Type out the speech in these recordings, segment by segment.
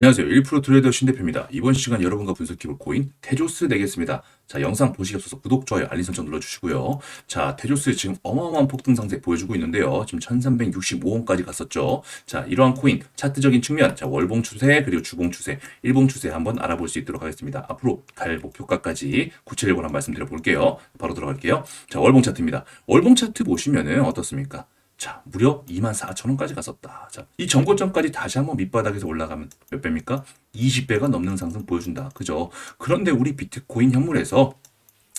안녕하세요. 1% 트레이더 신대표입니다. 이번 시간 여러분과 분석해볼 코인 테조스 내겠습니다. 자, 영상 보시기 앞서서 구독, 좋아요, 알림 설정 눌러주시고요. 자, 테조스 지금 어마어마한 폭등 상세 보여주고 있는데요. 지금 1365원까지 갔었죠. 자, 이러한 코인 차트적인 측면, 자, 월봉 추세, 그리고 주봉 추세, 일봉 추세 한번 알아볼 수 있도록 하겠습니다. 앞으로 달 목표가까지 구체적으로 한번 말씀드려 볼게요. 바로 들어갈게요. 자, 월봉 차트입니다. 월봉 차트 보시면은 어떻습니까? 자, 무려 24,000원까지 갔었다. 자, 이 전고점까지 다시 한번 밑바닥에서 올라가면 몇 배입니까? 20배가 넘는 상승 보여준다. 그죠? 그런데 우리 비트코인 현물에서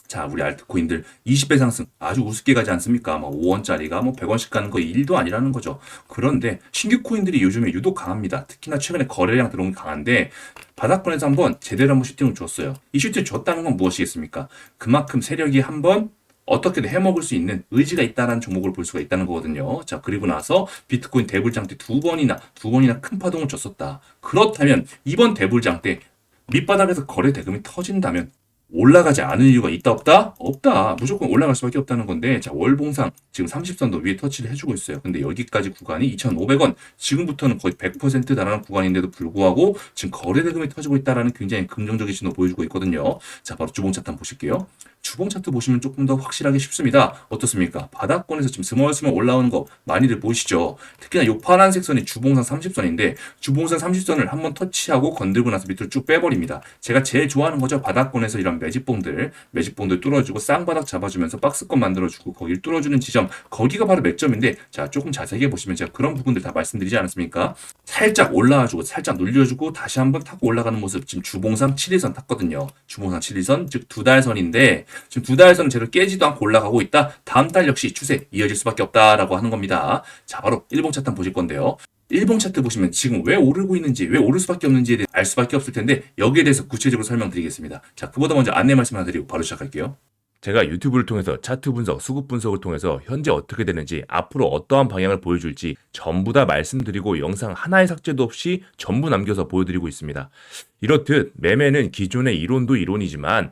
자, 우리 알트코인들 20배 상승 아주 우습게 가지 않습니까? 막 5원짜리가 뭐 100원씩 가는 거 일도 아니라는 거죠. 그런데 신규 코인들이 요즘에 유독 강합니다. 특히나 최근에 거래량 들어온 게 강한데 바닥권에서 한번 제대로 한번 슈팅을 줬어요. 이 슈팅을 줬다는 건 무엇이겠습니까? 그만큼 세력이 한번 어떻게든 해먹을 수 있는 의지가 있다는 종목을 볼 수가 있다는 거거든요. 자, 그리고 나서 비트코인 대불장 때 두 번이나, 두 번이나 큰 파동을 줬었다. 그렇다면 이번 대불장 때 밑바닥에서 거래 대금이 터진다면 올라가지 않을 이유가 있다 없다? 없다. 무조건 올라갈 수밖에 없다는 건데 자 월봉상 지금 30선도 위에 터치를 해주고 있어요. 근데 여기까지 구간이 2,500원 지금부터는 거의 100% 달하는 구간인데도 불구하고 지금 거래 대금이 터지고 있다라는 굉장히 긍정적인 신호 보여주고 있거든요. 자 바로 주봉 차트 한번 보실게요. 주봉 차트 보시면 조금 더 확실하게 쉽습니다. 어떻습니까? 바닥권에서 지금 스멀스멀 올라오는 거 많이들 보이시죠? 특히나 이 파란색 선이 주봉상 30선인데 주봉상 30선을 한번 터치하고 건들고 나서 밑으로 쭉 빼버립니다. 제가 제일 좋아하는 거죠. 바닥권에서 이런 매집봉들, 매집봉들 뚫어주고 쌍바닥 잡아주면서 박스권 만들어주고 거기를 뚫어주는 지점, 거기가 바로 맥점인데 자 조금 자세하게 보시면 제가 그런 부분들 다 말씀드리지 않았습니까? 살짝 올라와주고 살짝 눌려주고 다시 한번 타고 올라가는 모습 지금 주봉상 7일선 탔거든요. 주봉상 7일선 즉 두 달선인데 지금 두 달선은 제대로 깨지도 않고 올라가고 있다. 다음 달 역시 추세 이어질 수밖에 없다라고 하는 겁니다. 자 바로 일봉 차트 한번 보실 건데요. 일봉 차트 보시면 지금 왜 오르고 있는지, 왜 오를 수밖에 없는지에 대해 알 수밖에 없을 텐데 여기에 대해서 구체적으로 설명드리겠습니다. 자, 그보다 먼저 안내 말씀 하나 드리고 바로 시작할게요. 제가 유튜브를 통해서 차트 분석, 수급 분석을 통해서 현재 어떻게 되는지, 앞으로 어떠한 방향을 보여줄지 전부 다 말씀드리고 영상 하나의 삭제도 없이 전부 남겨서 보여드리고 있습니다. 이렇듯 매매는 기존의 이론도 이론이지만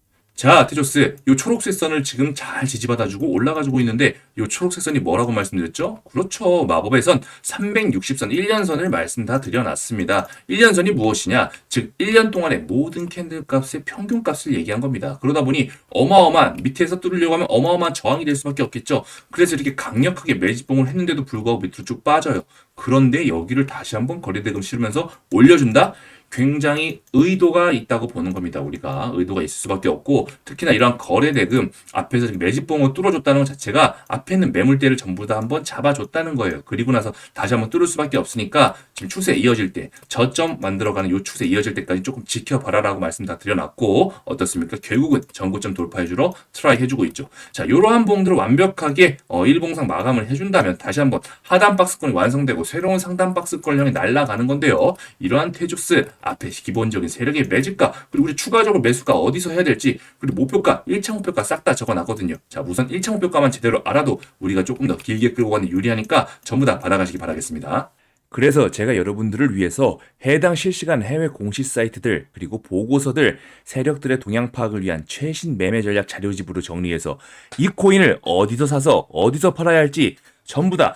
자, 테조스, 요 초록색 선을 지금 잘 지지받아주고 올라가지고 있는데, 요 초록색 선이 뭐라고 말씀드렸죠? 그렇죠. 마법의 선, 360선, 1년선을 말씀 다 드려놨습니다. 1년선이 무엇이냐? 즉, 1년 동안의 모든 캔들 값의 평균 값을 얘기한 겁니다. 그러다 보니 어마어마한, 밑에서 뚫으려고 하면 어마어마한 저항이 될 수밖에 없겠죠. 그래서 이렇게 강력하게 매집봉을 했는데도 불구하고 밑으로 쭉 빠져요. 그런데 여기를 다시 한번 거래대금 실으면서 올려준다? 굉장히 의도가 있다고 보는 겁니다. 우리가 의도가 있을 수밖에 없고 특히나 이러한 거래 대금 앞에서 매집봉을 뚫어줬다는 것 자체가 앞에 있는 매물대를 전부 다 한번 잡아줬다는 거예요. 그리고 나서 다시 한번 뚫을 수밖에 없으니까 지금 추세 이어질 때 저점 만들어가는 요 추세 이어질 때까지 조금 지켜봐라라고 말씀 다 드려놨고 어떻습니까? 결국은 전고점 돌파해주러 트라이 해주고 있죠. 자, 이러한 봉들을 완벽하게 어, 일봉상 마감을 해준다면 다시 한번 하단 박스권이 완성되고 새로운 상단 박스권을 향해 날아가는 건데요. 이러한 테조스 앞에 기본적인 세력의 매집가 그리고 우리 추가적으로 매수가 어디서 해야 될지 그리고 목표가 1차 목표가 싹 다 적어놨거든요. 자 우선 1차 목표가만 제대로 알아도 우리가 조금 더 길게 끌고 가는 유리하니까 전부 다 받아가시기 바라겠습니다. 그래서 제가 여러분들을 위해서 해당 실시간 해외 공시 사이트들 그리고 보고서들 세력들의 동향 파악을 위한 최신 매매 전략 자료집으로 정리해서 이 코인을 어디서 사서 어디서 팔아야 할지 전부 다